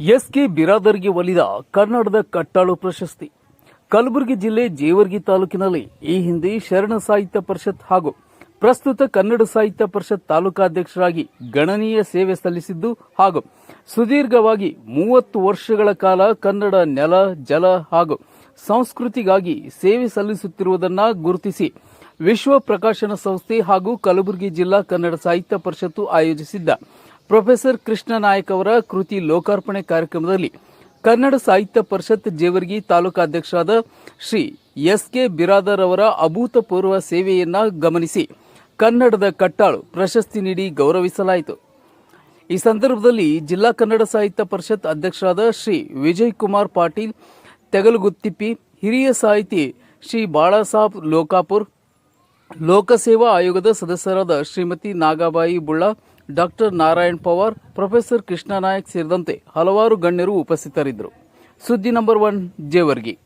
S K ಬಿರಾದರ್ಗೆ ಒಲಿದ ಕನ್ನಡದ ಕಟ್ಟಾಳು ಪ್ರಶಸ್ತಿ. ಕಲಬುರಗಿ ಜಿಲ್ಲೆ ಜೇವರ್ಗಿ ತಾಲೂಕಿನಲ್ಲಿ ಈ ಹಿಂದೆ ಶರಣ ಸಾಹಿತ್ಯ ಪರಿಷತ್ ಹಾಗೂ ಪ್ರಸ್ತುತ ಕನ್ನಡ ಸಾಹಿತ್ಯ ಪರಿಷತ್ ತಾಲೂಕಾಧ್ಯಕ್ಷರಾಗಿ ಗಣನೀಯ ಸೇವೆ ಸಲ್ಲಿಸಿದ್ದು ಹಾಗೂ ಸುದೀರ್ಘವಾಗಿ ಮೂವತ್ತು ವರ್ಷಗಳ ಕಾಲ ಕನ್ನಡ ನೆಲ, ಜಲ ಹಾಗೂ ಸಂಸ್ಕೃತಿಗಾಗಿ ಸೇವೆ ಸಲ್ಲಿಸುತ್ತಿರುವುದನ್ನು ಗುರುತಿಸಿ ವಿಶ್ವ ಪ್ರಕಾಶನ ಸಂಸ್ಥೆ ಹಾಗೂ ಕಲಬುರಗಿ ಜಿಲ್ಲಾ ಕನ್ನಡ ಸಾಹಿತ್ಯ ಪರಿಷತ್ತು ಆಯೋಜಿಸಿದ್ದ ಪ್ರೊಫೆಸರ್ ಕೃಷ್ಣ ನಾಯಕ್ ಅವರ ಕೃತಿ ಲೋಕಾರ್ಪಣೆ ಕಾರ್ಯಕ್ರಮದಲ್ಲಿ ಕನ್ನಡ ಸಾಹಿತ್ಯ ಪರಿಷತ್ ಜೇವರ್ಗಿ ತಾಲೂಕಾಧ್ಯಕ್ಷರಾದ ಶ್ರೀ ಎಸ್ ಕೆ ಬಿರಾದರ್ ಅವರ ಅಭೂತಪೂರ್ವ ಸೇವೆಯನ್ನ ಗಮನಿಸಿ ಕನ್ನಡದ ಕಟ್ಟಾಳು ಪ್ರಶಸ್ತಿ ನೀಡಿ ಗೌರವಿಸಲಾಯಿತು. ಈ ಸಂದರ್ಭದಲ್ಲಿ ಜಿಲ್ಲಾ ಕನ್ನಡ ಸಾಹಿತ್ಯ ಪರಿಷತ್ ಅಧ್ಯಕ್ಷರಾದ ಶ್ರೀ ವಿಜಯ್ ಕುಮಾರ್ ಪಾಟೀಲ್ ತೆಗಲುಗುತ್ತಿಪ್ಪಿ ಹಿರಿಯ ಸಾಹಿತಿ ಶ್ರೀ ಬಾಳಾಸಾಬ್ ಲೋಕಾಪುರ್, ಲೋಕಸೇವಾ ಆಯೋಗದ ಸದಸ್ಯರಾದ ಶ್ರೀಮತಿ ನಾಗಾಬಾಯಿ ಬುಳ್ಳ ಡಾಕ್ಟರ್ ನಾರಾಯಣ್ ಪವಾರ್ ಪ್ರೊಫೆಸರ್ ಕೃಷ್ಣ ನಾಯಕ್ ಸೇರಿದಂತೆ ಹಲವಾರು ಗಣ್ಯರು ಉಪಸ್ಥಿತರಿದ್ದರು. ಸುದ್ದಿ ನಂಬರ್ ಒನ್ ಜೇವರ್ಗಿ.